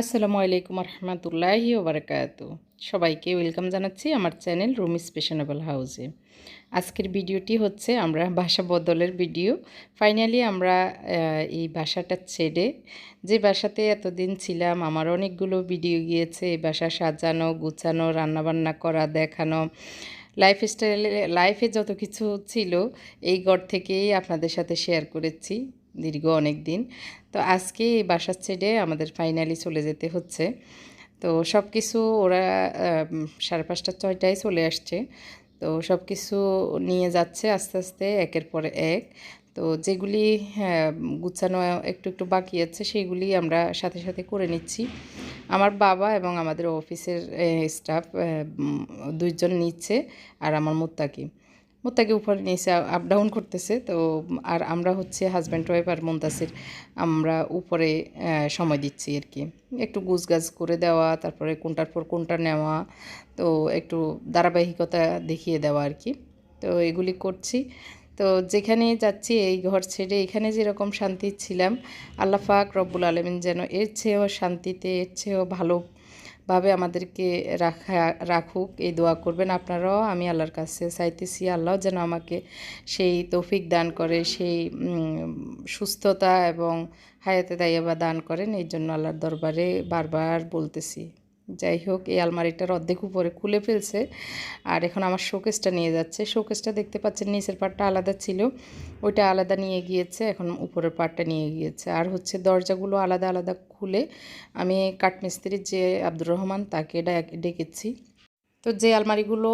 আসসালামু আলাইকুম রহমতুল্লাহি ওবরাকাত সবাইকে ওয়েলকাম জানাচ্ছি আমার চ্যানেল রুমি স্পেশনেবল হাউসে। আজকের ভিডিওটি হচ্ছে আমরা বাসা বদলের ভিডিও। ফাইনালি আমরা এই বাসাটা ছেড়ে যে বাসাতে এতদিন ছিলাম, আমার অনেকগুলো ভিডিও গিয়েছে, এই বাসা সাজানো, গুছানো, রান্নাবান্না করা, দেখানো লাইফ স্টাইলে লাইফে যত কিছু ছিল, এই ঘর থেকেই আপনাদের সাথে শেয়ার করেছি। দীর্ঘ অনেক দিন। তো আজকে এই বাসা ছেড়ে আমাদের ফাইনালি চলে যেতে হচ্ছে। তো সব কিছু ওরা সাড়ে পাঁচটা ছয়টায় চলে আসছে। তো সব কিছু নিয়ে যাচ্ছে আস্তে আস্তে একের পর এক। তো যেগুলি হ্যাঁ, গুছানো একটু একটু বাকি আছে সেগুলি আমরা সাথে সাথে করে নিচ্ছি। আমার বাবা এবং আমাদের অফিসের স্টাফ দুইজন নিচ্ছে আর আমার মুত্তাকি। মুত্তাকি উপরে নিচে আপ ডাউন করতেছে। তো, আর আমরা হচ্ছে হাজব্যান্ড ওয়াইফ আর মুন্তাসির আমরা উপরে সময় দিচ্ছি আর কি। একটু গুছগাছ করে দেওয়া, তারপরে কোনটার পর কোনটা নেওয়া, তো একটু ধারাবাহিকতা দেখিয়ে দেওয়া আর কি। তো এগুলি করছি। তো যেখানে যাচ্ছি, এই ঘর ছেড়ে এখানে যেরকম শান্তি ছিলাম, আল্লাহ পাক রব্বুল আলমিন যেন এর চেয়েও শান্তিতে, এর চেয়েও ভালোভাবে আমাদেরকে রাখা, রাখুক, এই দোয়া করবেন। আপনারাও আমি আল্লাহর কাছে চাইতেছি, আল্লাহ যেন আমাকে সেই তৌফিক দান করে, সেই সুস্থতা এবং হায়াতে দাইয়াবা দান করেন। এই জন্য আল্লাহর দরবারে বারবার বলতেছি। যাই হোক, এই আলমারিটার অর্ধেক উপরে খুলে ফেলছে। আর এখন আমার শোকেসটা নিয়ে যাচ্ছে। শোকেসটা দেখতে পাচ্ছেন, নিচের পাটটা আলাদা ছিল। ওইটা আলাদা নিয়ে গিয়েছে, এখন উপরের পাটটা নিয়ে গিয়েছে। আর হচ্ছে দরজাগুলো আলাদা আলাদা খুলে আমি কাঠমিস্ত্রির যে আব্দুর রহমান, তাকে ডাক- ডেকেছি। তো যে আলমারিগুলো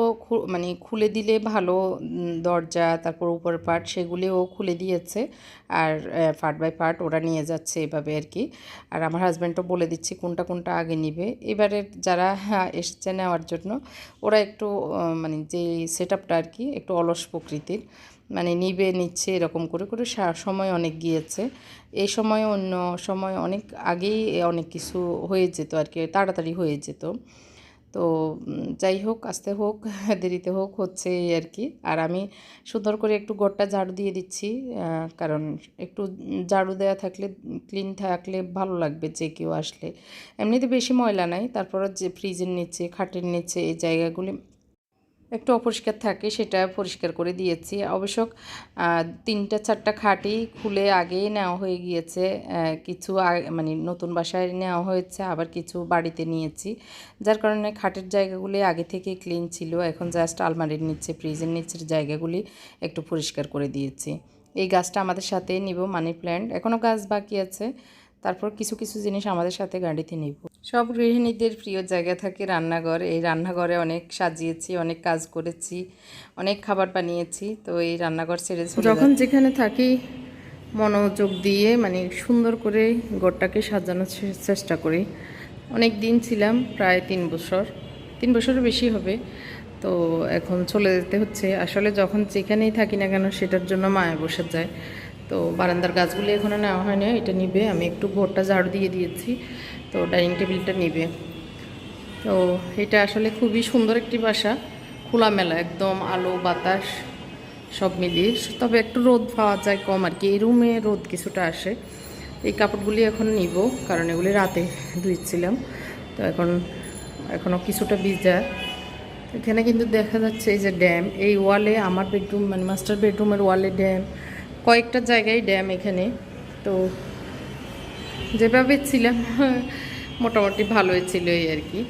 মানে খুলে দিলে ভালো দরজা তারপর উপর পার্ট সেগুলিও খুলে দিয়েছে। আর পার্ট বাই পার্ট ওরা নিয়ে যাচ্ছে এভাবে আর কি। আর আমার হাজব্যান্ডও বলে দিচ্ছি কোনটা কোনটা আগে নিবে। এবারে যারা হ্যাঁ, এসছে নেওয়ার জন্য ওরা একটু মানে যে সেট আপটা আর কি একটু অলস প্রকৃতির। মানে নিবে নিচ্ছে এরকম করে করে সময় অনেক গিয়েছে। এই সময় অন্য সময় অনেক আগেই অনেক কিছু হয়ে যেত আর কি তাড়াতাড়ি হয়ে যেত। তো যাই হোক, আসতে হোক, দেরিতে হোক, হচ্ছে আর কি। আর আমি সুন্দর করে একটু গোড়টা ঝাড়ু দিয়ে দিচ্ছি কারণ একটু ঝাড়ু দেওয়া থাকলে, ক্লিন থাকলে ভালো লাগবে যে কেউ আসলে। এমনিতে বেশি ময়লা নাই, তারপর যে ফ্রিজের নিচে, খাটের নিচে, এই জায়গাগুলি একটু অপরিষ্কার থাকে সেটা পরিষ্কার করে দিয়েছি। অবশ্য তিনটা, চারটা খাটই খুলে আগেই নেওয়া হয়ে গিয়েছে। কিছু মানে নতুন বাসায় নেওয়া হয়েছে, আবার কিছু বাড়িতে নিয়েছি। যার কারণে খাটের জায়গাগুলি আগে থেকে ক্লিন ছিল, এখন জাস্ট আলমারির নিচে, ফ্রিজের নিচের জায়গাগুলি একটু পরিষ্কার করে দিয়েছি। এই গাছটা আমাদের সাথে নিব মানি প্ল্যান্ট। এখনও গাছ বাকি আছে। তারপর কিছু কিছু জিনিস আমাদের সাথে গাড়িতে নিব। সব গৃহিণীদের প্রিয় জায়গা থাকে রান্নাঘর। এই রান্নাঘরে অনেক সাজিয়েছি অনেক কাজ করেছি অনেক খাবার বানিয়েছি তো এই রান্নাঘর ছেড়ে যখন যেখানে থাকি মনোযোগ দিয়ে মানে সুন্দর করে ঘরটাকে সাজানোর চেষ্টা করি। অনেক দিন ছিলাম প্রায় তিন বছর। তিন বছরের বেশি হবে। তো এখন চলে যেতে হচ্ছে। আসলে যখন যেখানেই থাকি না কেন সেটার জন্য মায়া বসে যায়। তো বারান্দার গাছগুলি এখনও নেওয়া হয়নি, এটা নিবে। আমি একটু ঘরটা ঝাড়ু দিয়ে দিয়েছি, তো ডাইনিং টেবিলটা নিবে। তো এটা আসলে খুবই সুন্দর একটি বাসা, খোলামেলা, একদম আলো, বাতাস, সব মিলিয়ে। তবে একটু রোদ পাওয়া যায় কম আর কি, এই রুমে রোদ কিছুটা আসে। এই কাপড়গুলি এখন নিব, কারণ এগুলি রাতে ধুইছিলাম, তো এখন এখনও কিছুটা ভিজা। এখানে কিন্তু দেখা যাচ্ছে এই যে ড্যাম, এই ওয়ালে আমার বেডরুম মানে মাস্টার বেডরুমের ওয়ালে ড্যাম কয়েকটা জায়গায় ড্যাম এখানে। তো যেভাবে ছিলাম মোটামুটি ভালোই ছিল এই আর কি।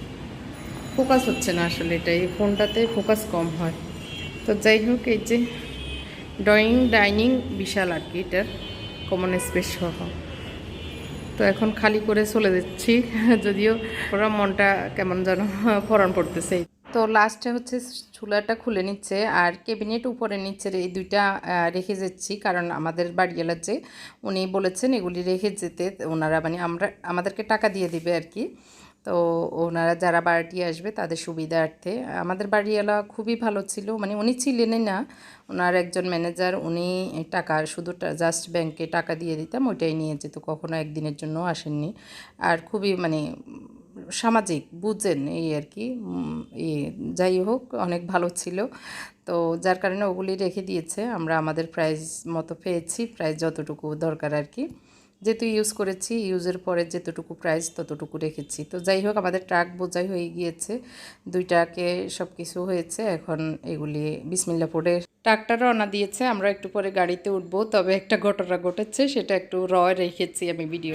ফোকাস হচ্ছে না আসলে এটা, এই ফোনটাতে ফোকাস কম হয়। তো যাই হোক, এই যে ড্রয়িং, ডাইনিং বিশাল আর কি এটার কমন স্পেস সহ। তো এখন খালি করে চলে যাচ্ছি, যদিও ওরা মনটা কেমন যেন ফরান পড়তেছে তো লাস্টে হচ্ছে চুলাটা খুলে নিচ্ছে আর ক্যাবিনেট উপরে নিচ্ছে এই দুইটা রেখে যাচ্ছি। কারণ আমাদের বাড়িওয়ালা যে উনি বলেছেন এগুলি রেখে যেতে, ওনারা মানে আমরা, আমাদেরকে টাকা দিয়ে দিবে আর কি। তো ওনারা যারা বাড়িটি আসবে তাদের সুবিধার্থে, আমাদের বাড়িওয়ালা খুবই ভালো ছিল। মানে উনি ছিলেনই না, ওনার একজন ম্যানেজার উনি টাকা শুধু জাস্ট ব্যাংকে টাকা দিয়ে দিতাম, ওইটাই নিয়ে যেত। কখনো একদিনের জন্য আসেননি। আর খুবই মানে সামাজিক বুঝেন এই আর কি যাই হোক, অনেক ভালো ছিল। তো যার কারণে ওগুলি রেখে দিয়েছে। আমরা আমাদের প্রাইস মতো পেয়েছি প্রাইস যতটুকু দরকার আর কি। যেহেতু ইউজ করেছি ইউজের পরে যতটুকু প্রাইস ততটুকু রেখেছি। তো যাই হোক, আমাদের ট্রাক বোঝাই হয়ে গিয়েছে। দুইটাকে সব কিছু হয়েছে, এখন এগুলি বিসমিল্লা পড়ে ট্রাকটা রওনা দিয়েছে। আমরা একটু পরে গাড়িতে উঠবো, তবে একটা ঘটনা ঘটেছে, সেটা একটু রয় রেখেছি আমি ভিডিও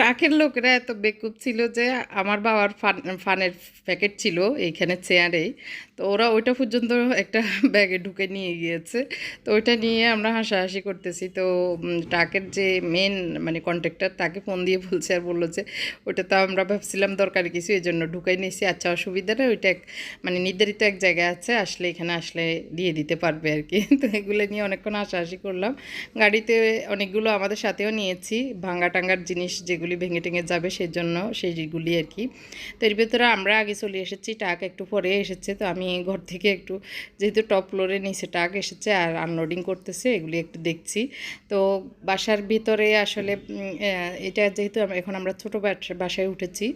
ট্রাকের লোকেরা এত বেকুব ছিল যে আমার বাবার ফান ফানের প্যাকেট ছিল এইখানে চেয়ারেই তো ওরা ওইটা পর্যন্ত একটা ব্যাগে ঢুকে নিয়ে গিয়েছে। তো ওইটা নিয়ে আমরা হাসাহাসি করতেছি। তো ট্রাকের যে মেন মানে কন্ট্রাক্টর তাকে ফোন দিয়ে বলছে আর বলল যে, ওইটা তো আমরা ভাবছিলাম দরকার কিছু এই জন্য ঢুকাই নিয়েছি। আচ্ছা অসুবিধা ওইটা এক মানে নির্ধারিত এক জায়গায় আছে, আসলে এখানে আসলে দিয়ে দিতে পারবে আর কি। তো এগুলো নিয়ে অনেকক্ষণ হাসাহাসি করলাম। গাড়িতে অনেকগুলো আমাদের সাথেও নিয়েছি। ভাঙ্গা টাঙ্গার জিনিস যেগুলি ভেঙে টেঙে যাবে সেই জন্য সেইগুলি আর কি। তো এর ভেতরে আমরা আগে চলে এসেছি টাক একটু পরে এসেছে। তো আমি ঘর থেকে একটু যেহেতু টপ ফ্লোরে নিচে টাক এসেছে আর আনলোডিং করতেছে, এগুলি একটু দেখছি। তো বাসার ভিতরে আসলে এটা যেহেতু এখন আমরা ছোটো বাসায় উঠেছি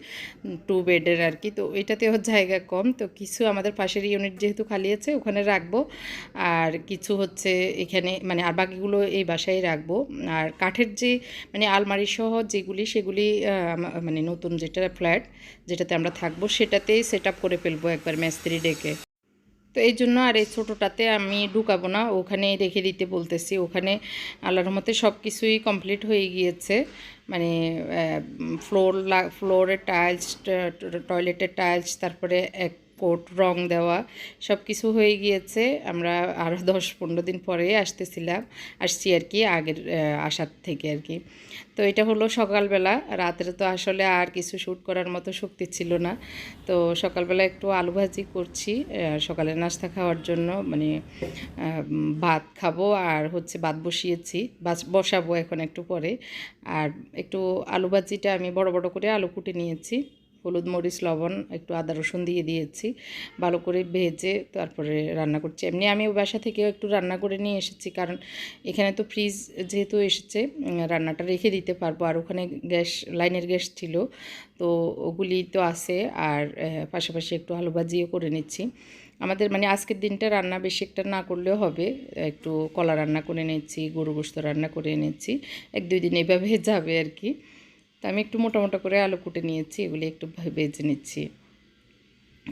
টু বেডের আর কি, তো এটাতেও জায়গা কম। তো কিছু আমাদের পাশের ইউনিট যেহেতু খালি আছে, ওখানে রাখব। আর কিছু হচ্ছে এখানে মানে আর বাকিগুলো এই বাসায় রাখব। আর কাঠের যে মানে আলমারি সহ যেগুলি, সেগুলি মানে নতুন যেটা ফ্ল্যাট যেটাতে আমরা থাকব, সেটাতেই সেট করে ফেলব একবার মেস্ত্রি ডেকে। তো এই জন্য আর এই ছোটোটাতে আমি ঢুকাবো না। ওখানে রেখে দিতে বলতেছি। ওখানে আল্লাহর মতে সব কিছুই কমপ্লিট হয়ে গিয়েছে। মানে ফ্লোর ফ্লোরের টাইলস টয়লেটের টাইলস তারপরে এক কোট রং দেওয়া, সব কিছু হয়ে গিয়েছে। আমরা আরও দশ পনেরো দিন পরে আসতেছিলাম, আসছি আর কি আগের আসার থেকে আর কি। তো এটা হলো সকালবেলা, রাত্রে তো আসলে আর কিছু শ্যুট করার মতো শক্তি ছিল না। তো সকালবেলা একটু আলু ভাজি করছি সকালে নাস্তা খাওয়ার জন্য মানে ভাত খাব আর হচ্ছে ভাত বসিয়েছি বাস- বসাবো এখন একটু পরে। আর একটু আলু ভাজিটা আমি বড় বড় করে আলু কুটে নিয়েছি। হলুদ, মরিচ, লবণ, একটু আদা, রসুন দিয়ে দিয়েছি। ভালো করে ভেজে তারপরে রান্না করছি। এমনি আমি বাসা থেকেও একটু রান্না করে নিয়ে এসেছি। কারণ এখানে তো ফ্রিজ যেহেতু এসেছে রান্নাটা রেখে দিতে পারব। আর ওখানে গ্যাস, লাইনের গ্যাস ছিল। তো ওগুলি তো আছে। আর পাশাপাশি একটু আলু ভাজিও করে নিচ্ছি। আমাদের মানে আজকের দিনটা রান্না বেশি একটা না করলেও হবে। একটু কলা রান্না করে নিচ্ছি গরু গোস্ত রান্না করে নিচ্ছি। এক দুই দিন এভাবে যাবে আর কি। তো আমি একটু মোটা মোটা করে আলু কুটে নিয়েছি, এগুলি একটু ভেজে নিচ্ছি।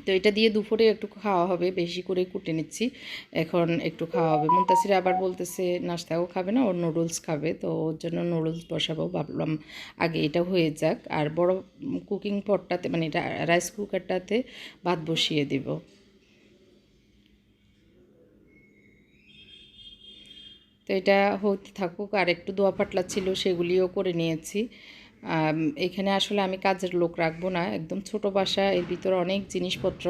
তো এটা দিয়ে দুপুরে একটু খাওয়া হবে, বেশি করে কুটে নিচ্ছি। এখন একটু খাওয়া হবে। মুন্তাসির আবার বলতেছে নাস্তাও খাবে না ওর নুডলস খাবে। তো ওর জন্য নুডলস বসাবো, ভাবলাম আগে এটা হয়ে যাক। আর বড় কুকিং পটটাতে মানে রা- রাইস কুকারটাতে ভাত বসিয়ে দিব। তো এটা হতে থাকুক, আর একটু দোয়া পাতলা ছিল, সেগুলিও করে নিয়েছি। এখানে আসলে আমি কাজের লোক রাখব না। একদম ছোট বাসা, এর ভিতরে অনেক জিনিসপত্র।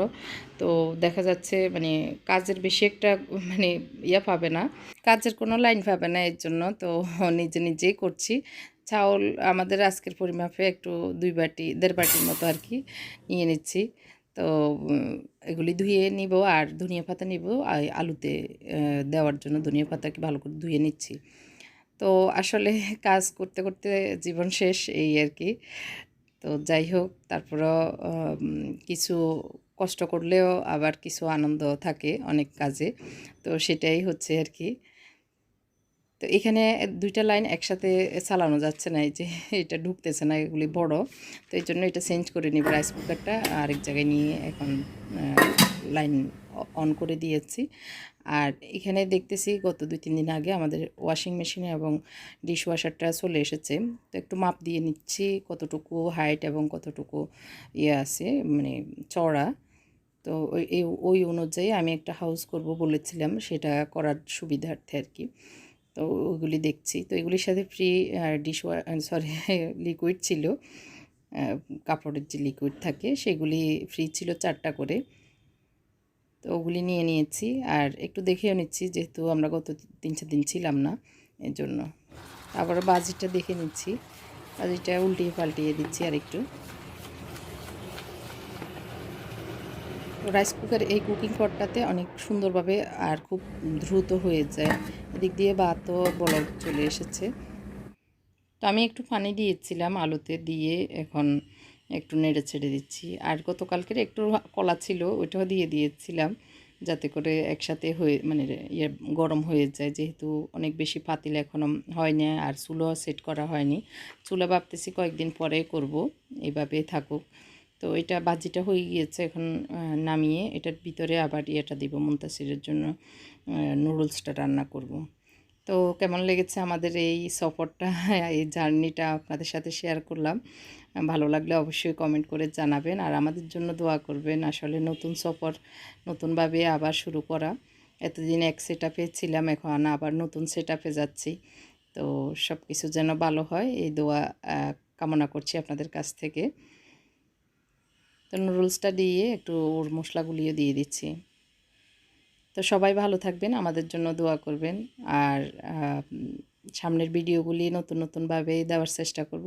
তো দেখা যাচ্ছে মানে কাজের বেশি একটা মানে ইয়া পাবে না। কাজের কোনো লাইন পাবে না এর জন্য। তো নিজে নিজেই করছি। চাউল আমাদের আজকের পরিমাপে একটু দুই বাটি, দেড় বাটির মতো আর কি নিয়ে নিচ্ছি। তো এগুলি ধুয়ে নিব আর ধনিয়া পাতা নিব। আলুতে দেওয়ার জন্য ধনিয়া পাতাকে ভালো করে ধুয়ে নিচ্ছি। তো আসলে কাজ করতে করতে জীবন শেষ এই আর কি তো যাই হোক, তারপরও কিছু কষ্ট করলেও আবার কিছু আনন্দ থাকে অনেক কাজে। তো সেটাই হচ্ছে আর কি তো এখানে দুইটা লাইন একসাথে চালানো যাচ্ছে না, এই যে এটা ঢুকতেছে না, এগুলি বড়। তো এই জন্য এটা চেঞ্জ করে নিব রাইস কুকারটা। আরেক জায়গায় নিয়ে এখন লাইন অন করে দিয়েছি। আর এখানে দেখতেছি গত দুই, তিন দিন আগে আমাদের ওয়াশিং মেশিনে এবং ডিশ ওয়াশারটা চলে এসেছে। তো একটু মাপ দিয়ে নিচ্ছি কতটুকু হাইট এবং কতটুকু ইয়ে আছে মানে চড়া তো ওই ওই অনুযায়ী আমি একটা হাউস করব বলেছিলাম, সেটা করার সুবিধার্থে আর কি। তো ওইগুলি দেখছি। তো এগুলির সাথে ফ্রি ডিশ সরি লিকুইড ছিল। কাপড়ের যে লিকুইড থাকে, সেগুলি ফ্রি ছিল চারটা করে। তো ওগুলি নিয়ে নিয়েছি আর একটু দেখেও নিচ্ছি, যেহেতু আমরা গত তিন চার দিন ছিলাম না এর জন্য আবার বাজিটা দেখে নিচ্ছি। বাজিটা উল্টিয়ে পাল্টিয়ে দিচ্ছি আর একটু রাইস কুকার এই কুকিং পটটাতে অনেক সুন্দরভাবে আর খুব দ্রুত হয়ে যায়। এদিক দিয়ে ভাতও বলক চলে এসেছে। তো আমি একটু পানি দিয়েছিলাম আলুতে দিয়ে এখন একটু নেড়ে ছেড়ে দিচ্ছি। আর গতকালকের একটু কলা ছিল, ওইটাও দিয়ে দিয়েছিলাম যাতে করে একসাথে হয়ে মানে ইয়ে গরম হয়ে যায়। যেহেতু অনেক বেশি পাতিল এখনও হয়নি আর চুলো সেট করা হয়নি। চুলা ভাবতেছি কয়েকদিন পরে করব, এইভাবে থাকুক। তো এটা বাজিটা হয়ে গিয়েছে এখন নামিয়ে এটার ভিতরে আবার ইয়েটা দিব মুন্তাসিরের জন্য নুডলসটা রান্না করব। তো কেমন লেগেছে আমাদের এই সফরটা, এই জার্নিটা আপনাদের সাথে শেয়ার করলাম। ভালো লাগলে অবশ্যই কমেন্ট করে জানাবেন। আর আমাদের জন্য দোয়া করবেন, আসলে নতুন সফর নতুনভাবে আবার শুরু করা। এতদিন এক সেট আপে ছিলাম, এখন আবার নতুন সেট আপে যাচ্ছি। তো সব কিছু যেন ভালো হয়, এই দোয়া কামনা করছি আপনাদের কাছ থেকে। তো নুডলসটা দিয়ে একটু ওর মশলাগুলিও দিয়ে দিচ্ছি। তো সবাই ভালো থাকবেন, আমাদের জন্য দোয়া করবেন। আর সামনের ভিডিওগুলি নতুন নতুনভাবে দেওয়ার চেষ্টা করব।